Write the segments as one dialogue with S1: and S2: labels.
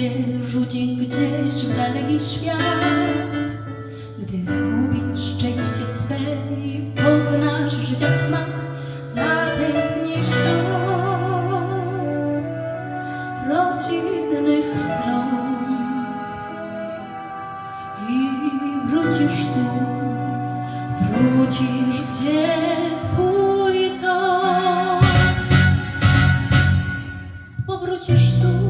S1: cię rzuci gdzieś w daleki świat. Gdy zgubisz szczęście swe i poznasz życia smak, zatęsknisz do rodzinnych stron i wrócisz tu, wrócisz gdzie twój dom. Powrócisz tu.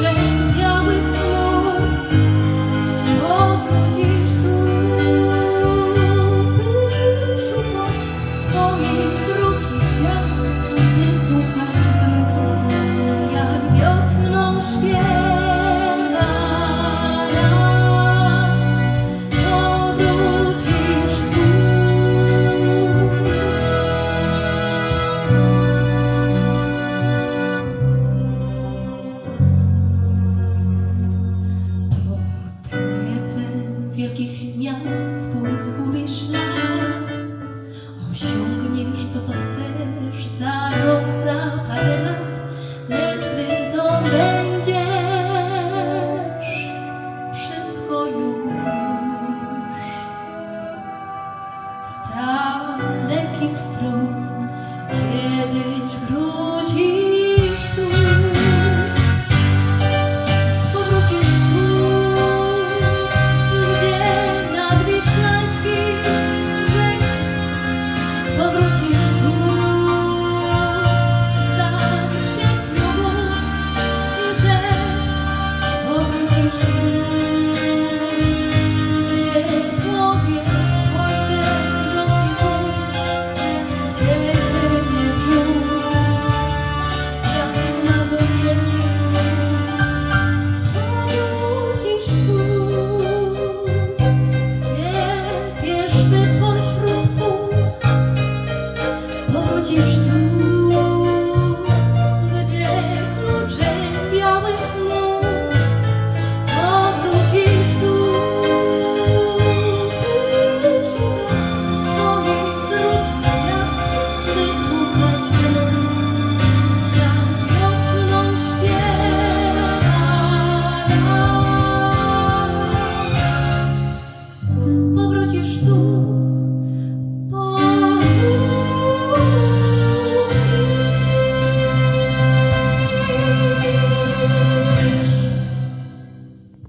S1: shame here with you. Zbudujesz świat, osiągniesz to, co chcesz za rok, za parę lat, lecz gdy zdobędziesz wszystko już. Z dalekich stron kiedyś wrócisz.